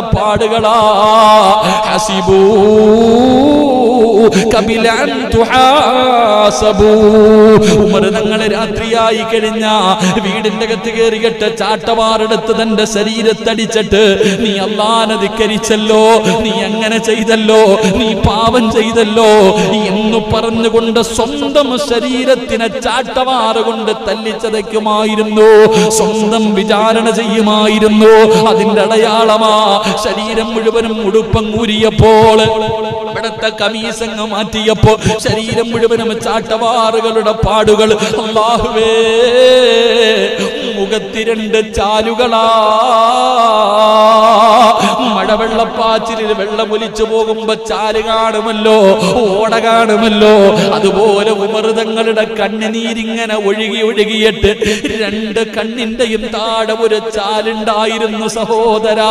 പാടുകളാ. ഹസിബൂ. തുഹാസബൂ. ഉമർ രാത്രിയായി കഴിഞ്ഞ വീടിന്റെ അകത്ത് കയറിയിട്ട് ചാട്ടവാറെടുത്ത് തന്റെ ശരീരത്തടിച്ചിട്ട് നീ അല്ലാനധിക്കരിച്ചല്ലോ നീ എങ്ങനെ ചെയ്തല്ലോ നീ പാപം ചെയ്തല്ലോ. എന്ന് പറഞ്ഞുകൊണ്ട് സ്വന്തം ശരീരത്തിനെ ചാട്ടവാറ് കൊണ്ട് തല്ലിച്ചതയ്ക്കുമായിരുന്നു. സ്വന്തം വിചാരണ ചെയ്യുമായിരുന്നു. അതിന്റെ അടയാളമാ ശരീരം മുഴുവനും ഉടുപ്പം ഊരിയപ്പോൾ ഇവിടത്തെ കമീസങ്ങ് മാറ്റിയപ്പോ ശരീരം മുഴുവനും ചാട്ടവാറുകളുടെ പാടുകൾ. അള്ളാഹുവേ മുഖത്തിരണ്ട് ചാലുകളാ. മഴവെള്ളപ്പാച്ചിലിൽ വെള്ളമൊലിച്ചു പോകുമ്പോ ചാൽ കാണുമല്ലോ ഓട കാണുമല്ലോ. അതുപോലെ ഉമൃതങ്ങളുടെ കണ്ണുനീരിങ്ങനെ ഒഴുകി ഒഴുകിയിട്ട് രണ്ട് കണ്ണിന്റെയും താഴെ ഒരു ചാലുണ്ടായിരുന്നു സഹോദരാ.